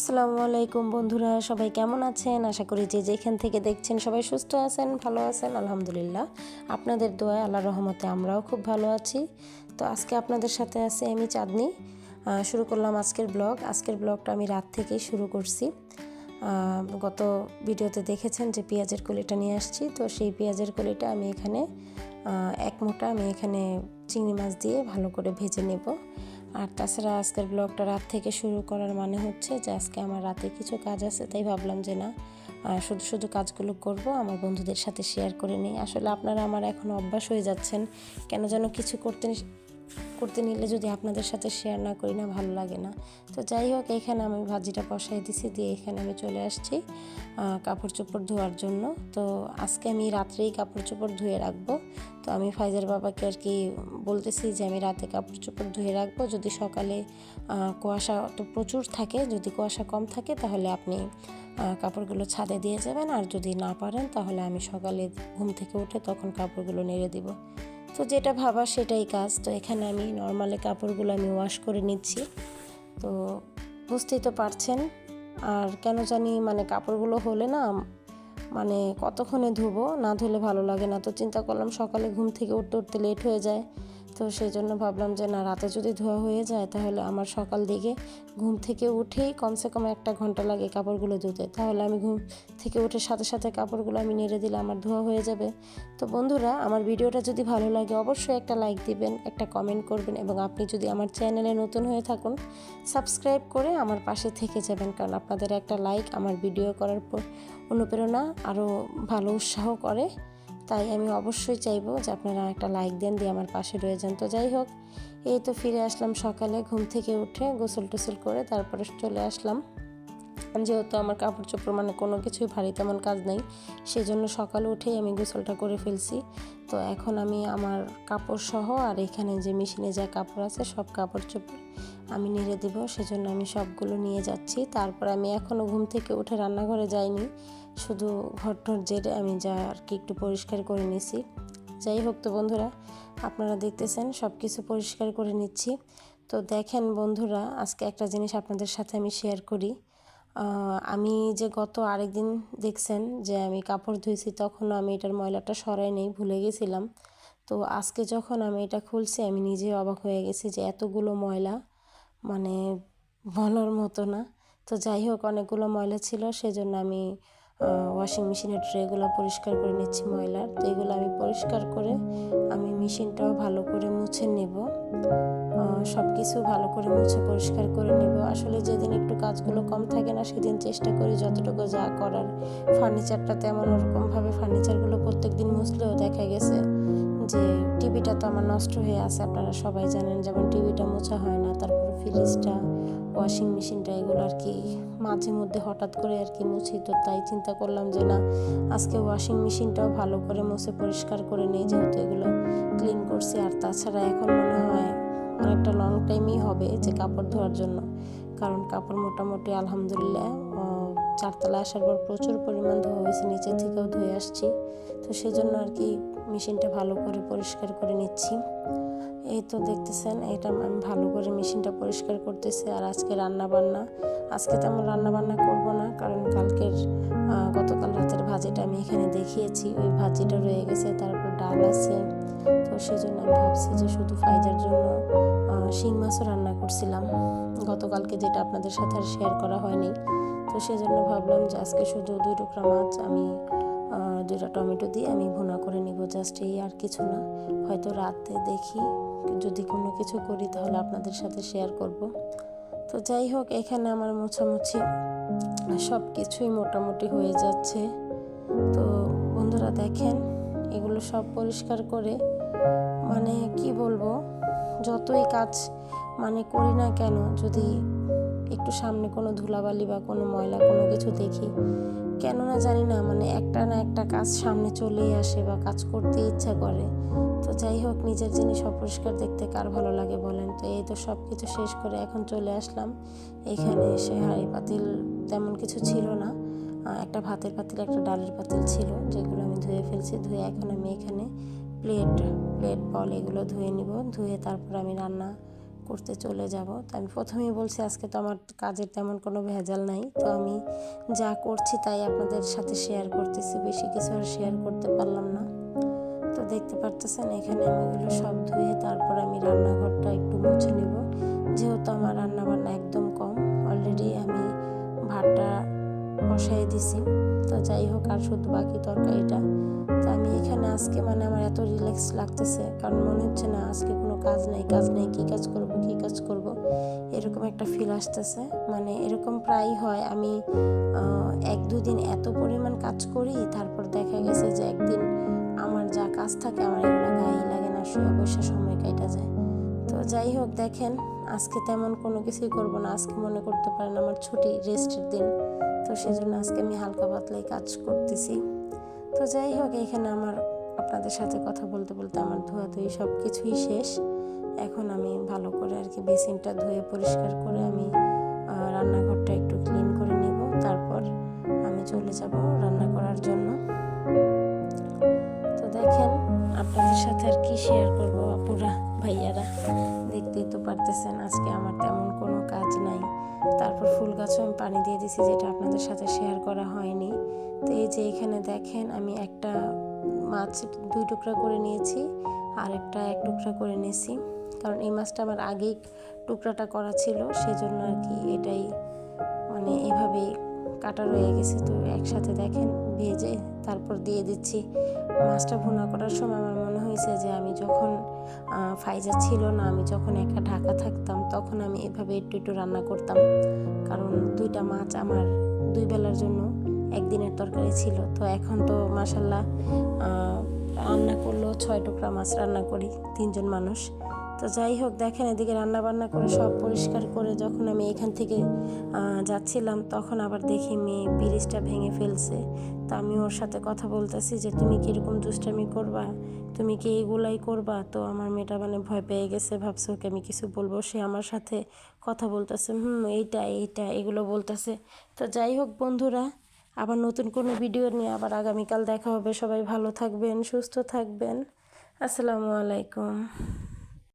আসসালামু আলাইকুম বন্ধুরা, সবাই কেমন আছেন? আশা করি যে যেখান থেকে দেখছেন সবাই সুস্থ আছেন, ভালো আছেন, আলহামদুলিল্লাহ। আপনাদের দোয়া আল্লাহ রহমতে আমরাও খুব ভালো আছি। তো আজকে আপনাদের সাথে আছে আমি চাঁদনি। শুরু করলাম আজকের ব্লগ। আজকের ব্লগটা আমি রাত থেকেই শুরু করছি। গত ভিডিওতে দেখেছেন যে পেঁয়াজের কলিটা নিয়ে আসছি। তো সেই পেঁয়াজের কলিটা আমি এখানে এক মোটা আমি এখানে চিংড়ি মাছ দিয়ে ভালো করে ভেজে নেব। আর তাছাড়া আজকের ব্লগটা রাত থেকে শুরু করার মানে হচ্ছে যে আজকে আমার রাতে কিছু কাজ আছে, তাই ভাবলাম যে না শুধু শুধু কাজগুলো করব, আমার বন্ধুদের সাথে শেয়ার করে নিই। আসলে আপনারা আমার এখন অভ্যাস হয়ে যাচ্ছেন, কেন যেন কিছু করতে করতে নিলে যদি আপনাদের সাথে শেয়ার না করি না, ভালো লাগে না। তো যাই হোক, এখানে আমি ভাজিটা বসাই দিছি, দিয়ে এখানে আমি চলে আসছি কাপড় চোপড় ধোয়ার জন্য। তো আজকে আমি রাত্রেই কাপড় চোপড় ধুয়ে রাখব। তো আমি ফাইজার বাবাকে আর কি বলতেছি যে, আমি রাতে কাপড় চোপড় ধুয়ে রাখব। যদি সকালে কুয়াশা তো প্রচুর থাকে, যদি কুয়াশা কম থাকে তাহলে আপনি কাপড়গুলো ছাদে দিয়ে যাবেন। আর যদি না পারেন তাহলে আমি সকালে ঘুম থেকে উঠে তখন কাপড়গুলো নেড়ে দিব। তো যেটা ভাবা সেটাই কাজ। তো এখানে আমি নর্মালি কাপড়গুলো আমি ওয়াশ করে নিচ্ছি। তো বুঝতেই তো পারছেন। আর কেন জানি মানে কাপড়গুলো হলে না মানে কতক্ষণে ধুবো? না ধুলে ভালো লাগে না। তো চিন্তা করলাম সকালে ঘুম থেকে উঠতে উঠতে লেট হয়ে যায়। তো সেই জন্য ভাবলাম যে, না, রাতে যদি ধোয়া হয়ে যায়, তাহলে আমার সকাল দিকে ঘুম থেকে উঠেই কমসে কম একটা ঘণ্টা লাগে কাপড়গুলো ধুতে। তাহলে আমি ঘুম থেকে উঠে সাথে সাথে কাপড়গুলো আমি নেড়ে দিলে আমার ধোয়া হয়ে যাবে। তো বন্ধুরা, আমার ভিডিওটা যদি ভালো লাগে, অবশ্যই একটা লাইক দিবেন, একটা কমেন্ট করবেন এবং আপনি যদি আমার চ্যানেলে নতুন হয়ে থাকুন সাবস্ক্রাইব করে আমার পাশে থেকে যাবেন। কারণ আপনাদের একটা লাইক আমার ভিডিও করার পর অনুপ্রেরণা আরও ভালো উৎসাহ করে। তাই আমি অবশ্যই চাইব যে আপনারা একটা লাইক দেন, দিয়ে আমার পাশে রয়ে যান তো যাই হোক, এই তো ফিরে আসলাম সকালে, ঘুম থেকে উঠে গোসল টোসল করে তারপরে চলে আসলাম। যেহেতু আমার কাপড় চোপড় মানে কোনো কিছুই ভারী তেমন কাজ নেই সেই জন্য সকালে উঠেই আমি গোসলটা করে ফেলছি। তো এখন আমি আমার কাপড় সহ আর এখানে যে মেশিনে যা কাপড় আছে সব কাপড় চোপড় আমি নেড়ে দেব, সেজন্য আমি সবগুলো নিয়ে যাচ্ছি। তারপর আমি এখনও ঘুম থেকে উঠে রান্নাঘরে যাইনি। শুধু ঘর টর জেরে আমি যা আর কি একটু পরিষ্কার করে নিছি। যাই হোক তো বন্ধুরা, আপনারা দেখতেছেন সব কিছু পরিষ্কার করে নিচ্ছি। তো দেখেন বন্ধুরা, আজকে একটা জিনিস আপনাদের সাথে আমি শেয়ার করি। আমি যে গত আরেকদিন দেখছেন যে আমি কাপড় ধুয়েছি তখনও আমি এটার ময়লাটা সরাই নেই, ভুলে গেছিলাম। তো আজকে যখন আমি এটা খুলছি, আমি নিজে অবাক হয়ে গেছি যে এতগুলো ময়লা মানে বলার মতো না। তো যাই হোক, অনেকগুলো ময়লা ছিল, সেজন্য আমি ওয়াশিং মেশিনের ট্রেগুলো পরিষ্কার করে নিচ্ছি ময়লার। তো এগুলো আমি পরিষ্কার করে আমি মেশিনটাও ভালো করে মুছে নেব। সব কিছু ভালো করে মুছে পরিষ্কার করে নেব। আসলে যেদিন একটু কাজগুলো কম থাকে না, সেদিন চেষ্টা করি যতটুকু যা করার। ফার্নিচারটা তেমন ওরকমভাবে ফার্নিচারগুলো প্রত্যেক দিন মুছলেও দেখা গেছে যে টিভিটা তো আমার নষ্ট হয়ে আছে, আপনারা সবাই জানেন, যেমন টিভিটা মোছা হয় না, তারপরে ফ্রিজটা ওয়াশিং মেশিনটা এগুলো আর কি মাঝে মধ্যে হঠাৎ করে আর কি মুছি। তো তাই চিন্তা করলাম যে না, আজকে ওয়াশিং মেশিনটাও ভালো করে মুছে পরিষ্কার করে নেই যেহেতু এগুলো ক্লিন করছি। আর তাছাড়া এখন মনে হয় অনেকটা লং টাইমই হবে যে কাপড় ধোয়ার জন্য। কারণ কাপড় মোটামুটি আলহামদুলিল্লাহ চারতলা আসার পর প্রচুর পরিমাণ ধোয়া হয়েছে, নিচে থেকেও ধুয়ে আসছি। তো সেই জন্য আর কি মেশিনটা ভালো করে পরিষ্কার করে নিচ্ছি। এই তো দেখতেছেন, এটা আমি ভালো করে মেশিনটা পরিষ্কার করতেছি আর আজকে রান্না বান্না আজকে তেমন রান্না বান্না করব না, কারণ কালকের গতকাল রাতের ভাজিটা আমি এখানে দেখিয়েছি। ওই ভাজিটা রয়ে গেছে, তারপর ডাল আছে। তো সেই জন্য আমি ভাবছি যে শুধু ফাইজার জন্য শিং মাছও রান্না করছিলাম। গতকালকে যেটা আপনাদের সাথে আর শেয়ার করা হয়নি। তো সেই জন্য ভাবলাম যে আজকে শুধু দুই টুকরা মাছ, আমি দুইটা টমেটো দিয়ে আমি ভুনা করে জাস্ট এই আর কিছু না। হয়তো রাতে দেখি, যদি কোনো কিছু করি তাহলে আপনাদের সাথে শেয়ার করব। তো যাই হোক, এখানে আমার মোছামুছি সব কিছুই মোটামুটি হয়ে যাচ্ছে। তো বন্ধুরা দেখেন, এগুলো সব পরিষ্কার করে মানে কি বলব, যতই কাজ মানে করি না কেন, যদি একটু সামনে কোনো ধুলাবালি বা কোনো ময়লা কোনো কিছু দেখি কেন না জানি না মানে একটা না একটা কাজ সামনে চলেই আসে বা কাজ করতে ইচ্ছা করে। তো যাই হোক, নিজের জিনিস অপরিষ্কার দেখতে কার ভালো লাগে বলেন? তো এই তো সব কিছু শেষ করে এখন চলে আসলাম। এখানে এসে হাঁড়ি পাতিল তেমন কিছু ছিল না। একটা ভাতের পাতিল, একটা ডালের পাতিল ছিল, যেগুলো আমি ধুয়ে ফেলছি। ধুয়ে এখন আমি এখানে প্লেট প্লেট বল এগুলো ধুয়ে নিব। ধুয়ে তারপর আমি রান্না করতে চলে যাব। তো আমি প্রথমেই বলছি, আজকে তো আমার কাজের তেমন কোনো ভেজাল নাই। তো আমি যা করছি তাই আপনাদের সাথে শেয়ার করতেছি। বেশি কিছু আর শেয়ার করতে পারলাম না। তো দেখতে পারতেছেন, এখানে আমি সব ধুয়ে তারপর আমি রান্নাঘরটা একটু মুছে নেব। যেহেতু আমার রান্না বসাই দিছি। তো যাই হোক, আর শুধু বাকি তরকারিটা। তো আমি এখানে আজকে মানে আমার এত রিল্যাক্স লাগতেছে, কারণ মনে হচ্ছে না আজকে কোনো কাজ নেই কাজ নেই, কী কাজ করব, কী কাজ করব, এরকম একটা ফিল আসতেছে। মানে এরকম প্রায় হয়, আমি এক দুদিন এত পরিমাণ কাজ করি, তারপর দেখা গেছে যে একদিন আমার যা কাজ থাকে, আমার এগুলো গায়ে লাগে না, শুয়ে বসে সময় কাটা যায়। তো যাই হোক, দেখেন, আজকে তেমন কোনো কিছুই করব না, আজকে মনে করতে পারেন আমার ছুটি রেস্টের দিন। তো সেজন্য আজকে আমি হালকা পাতলাই কাজ করতেছি। তো যাই হোক, এখানে আমার আপনাদের সাথে কথা বলতে বলতে আমার ধোয়াধুয়ি সব কিছুই শেষ। এখন আমি ভালো করে আর কি বেসিনটা ধুয়ে পরিষ্কার করে আমি রান্নাঘরটা একটু ক্লিন করে নিব। তারপর আমি চলে যাব রান্না করার জন্য। তো দেখেন, আপনাদের সাথে আর কি শেয়ার করব আপুরা। ভাইয়ারা দেখতেই তো পারতেছেন, আজকে আমার তেমন কোনো কাজ নাই। তারপর ফুল গাছও আমি পানি দিয়ে দিছি যেটা আপনাদের সাথে শেয়ার করা হয়নি। তো এই যে এখানে দেখেন, আমি একটা মাছ দুই টুকরা করে নিয়েছি আর একটা এক টুকরা করে নিয়েছি। কারণ এই মাছটা আমার আগেই টুকরাটা করা ছিল, সেজন্য আর কি এটাই মানে এভাবেই কাটা রয়ে গেছে। তো একসাথে দেখেন, ভেজে তারপর দিয়ে দিচ্ছি। মাছটা ভুনা করার সময় আমার হয়েছে যে আমি যখন ফাইজা ছিল না, আমি যখন একা ঢাকা থাকতাম, তখন আমি এভাবে একটু একটু রান্না করতাম। কারণ দুইটা মাছ আমার দুই বেলার জন্য একদিনের তরকারি ছিল। তো এখন তো মাসাল্লাহ রান্না করলেও ছয় টুকরা মাছ রান্না করি, তিনজন মানুষ। তো যাই হোক, দেখেন এদিকে রান্না বান্না করে সব পরিষ্কার করে যখন আমি এখান থেকে যাচ্ছিলাম, তখন আবার দেখি মেয়ে ব্রিজটা ভেঙে ফেলছে। তো আমি ওর সাথে কথা বলতেছি যে, তুমি কীরকম দুষ্টামি করবা? তুমি কি এগুলাই করবা? তো আমার মেয়েটা মানে ভয় পেয়ে গেছে, ভাবছে ওকে আমি কিছু বলব। সে আমার সাথে কথা বলতেছে, হুম, এইটা এইটা, এগুলো বলতেছে। তো যাই হোক বন্ধুরা, আবার নতুন কোনো ভিডিও নিয়ে আবার আগামীকাল দেখা হবে। সবাই ভালো থাকবেন, সুস্থ থাকবেন। আসসালামু আলাইকুম।